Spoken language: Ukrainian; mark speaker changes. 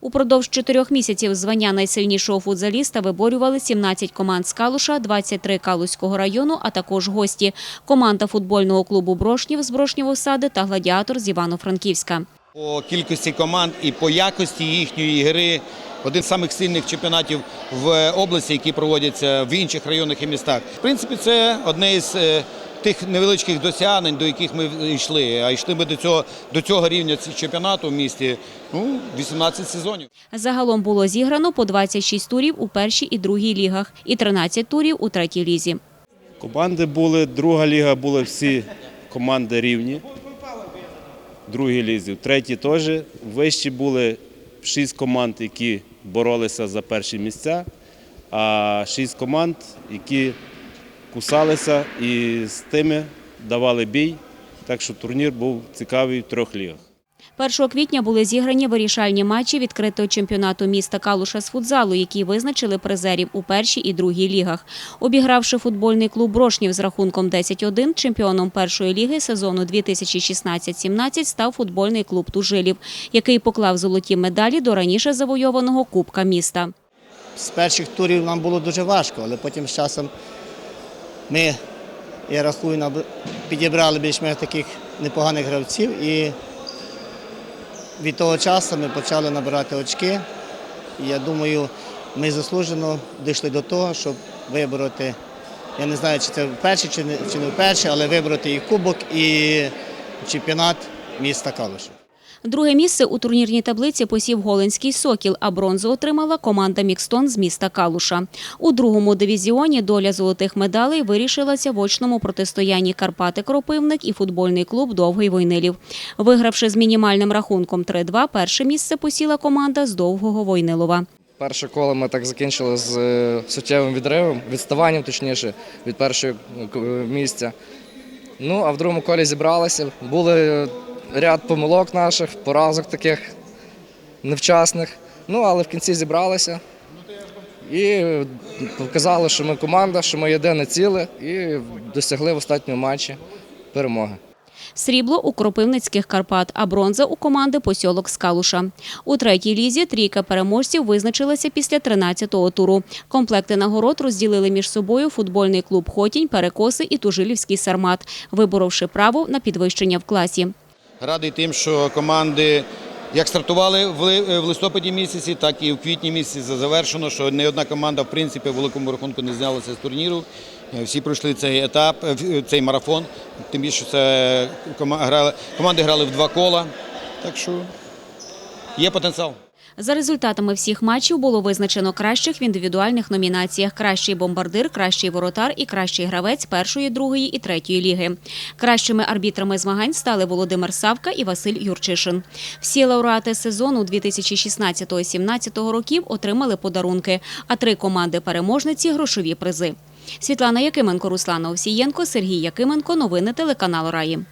Speaker 1: Упродовж чотирьох місяців звання найсильнішого футзаліста виборювали 17 команд з Калуша, 23 Калуського району, а також гості. Команда футбольного клубу Брошнів з Брошнєвої сади та гладіатор з Івано-Франківська.
Speaker 2: По кількості команд і по якості їхньої гри один з самих сильних чемпіонатів в області, які проводяться в інших районах і містах. В принципі, це одне із е, тих невеличких досягнень, до яких ми йшли. А йшли ми до цього до цього рівня чемпіонату в місті ну 18 сезонів.
Speaker 1: Загалом було зіграно по 26 турів у першій і другій лігах і 13 турів у третій лізі.
Speaker 3: Команди були, друга ліга були всі команди рівні. В другій лізі. В третій теж. Вищі були шість команд, які боролися за перші місця, а шість команд, які кусалися і з тими давали бій. Так що турнір був цікавий в трьох лігах.
Speaker 1: 1 квітня були зіграні вирішальні матчі відкритого чемпіонату міста Калуша з футзалу, які визначили призерів у першій і другій лігах. Обігравши футбольний клуб Брошнів з рахунком 10-1, чемпіоном першої ліги сезону 2016-17 став футбольний клуб Тужилів, який поклав золоті медалі до раніше завойованого Кубка міста.
Speaker 4: З перших турів нам було дуже важко, але потім з часом ми, я рахую, підібрали більш-менш таких непоганих гравців і від того часу ми почали набирати очки. Я думаю, ми заслужено дійшли до того, щоб вибороти, я не знаю, чи це вперше, чи не, чи не вперше, але вибороти і кубок, і чемпіонат міста Калуша.
Speaker 1: Друге місце у турнірній таблиці посів Голинський Сокіл, а бронзу отримала команда Мікстон з міста Калуша. У другому дивізіоні доля золотих медалей вирішилася в очному протистоянні Карпати Кропивник і футбольний клуб Довгий Войнилів. Вигравши з мінімальним рахунком 3-2, перше місце посіла команда з Довгого Войнилова.
Speaker 5: Перше коло ми так закінчили з е, суттєвим відривом, відставанням, точніше, від першого е, місця. Ну, а в другому колі зібралися. Були е, ряд помилок наших, поразок таких невчасних. Ну, але в кінці зібралися і показали, що ми команда, що ми єдине ціле, і досягли в останньому матчі перемоги.
Speaker 1: Срібло у Кропивницьких Карпат, а бронза у команди посьолок з Калуша. У третій лізі трійка переможців визначилася після 13-го туру. Комплекти нагород розділили між собою футбольний клуб Хотінь, Перекоси і Тужилівський Сармат, виборовши право на підвищення в класі.
Speaker 2: Радий тим, що команди як стартували в листопаді місяці, так і в квітні місяці завершено, що не одна команда в принципі в великому рахунку не знялася з турніру. Е, Всі пройшли цей етап, е, цей марафон. Тим більше це команди грали в два кола. Так що є потенціал.
Speaker 1: За результатами всіх матчів було визначено кращих в індивідуальних номінаціях: кращий бомбардир, кращий воротар і кращий гравець першої, другої і третьої ліги. Кращими арбітрами змагань стали Володимир Савка і Василь Юрчишин. Всі лауреати сезону 2016-17 років отримали подарунки, а три команди-переможниці грошові призи. Світлана Якименко, Руслана Овсієнко, Сергій Якименко. Новини телеканалу Раї.